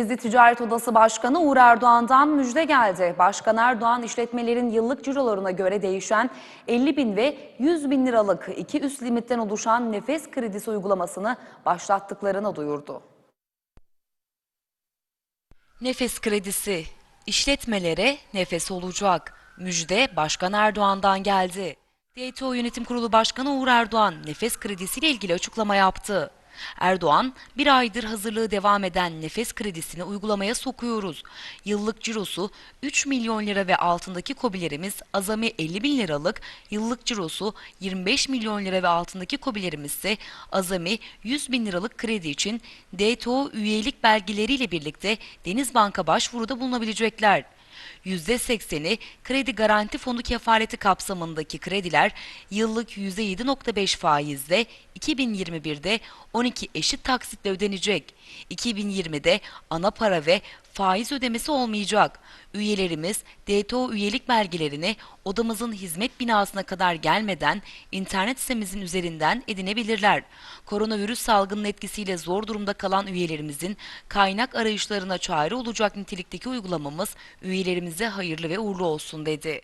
Denizli Ticaret Odası Başkanı Uğur Erdoğan'dan müjde geldi. Başkan Erdoğan işletmelerin yıllık cirolarına göre değişen 50 bin ve 100 bin liralık iki üst limitten oluşan nefes kredisi uygulamasını başlattıklarını duyurdu. Nefes kredisi işletmelere nefes olacak. Müjde Başkan Erdoğan'dan geldi. DTO Yönetim Kurulu Başkanı Uğur Erdoğan nefes kredisiyle ilgili açıklama yaptı. Erdoğan, bir aydır hazırlığı devam eden nefes kredisini uygulamaya sokuyoruz. Yıllık cirosu 3 milyon lira ve altındaki kobilerimiz azami 50 bin liralık, yıllık cirosu 25 milyon lira ve altındaki kobilerimiz ise azami 100 bin liralık kredi için DTO üyelik belgeleriyle birlikte Denizbank'a başvuruda bulunabilecekler. %80'i kredi garanti fonu kefaleti kapsamındaki krediler yıllık %7.5 faizle 2021'de 12 eşit taksitle ödenecek. 2020'de ana para ve faiz ödemesi olmayacak. Üyelerimiz DTO üyelik belgelerini odamızın hizmet binasına kadar gelmeden internet sitemizin üzerinden edinebilirler. Koronavirüs salgının etkisiyle zor durumda kalan üyelerimizin kaynak arayışlarına çare olacak nitelikteki uygulamamız üyelerimize hayırlı ve uğurlu olsun dedi.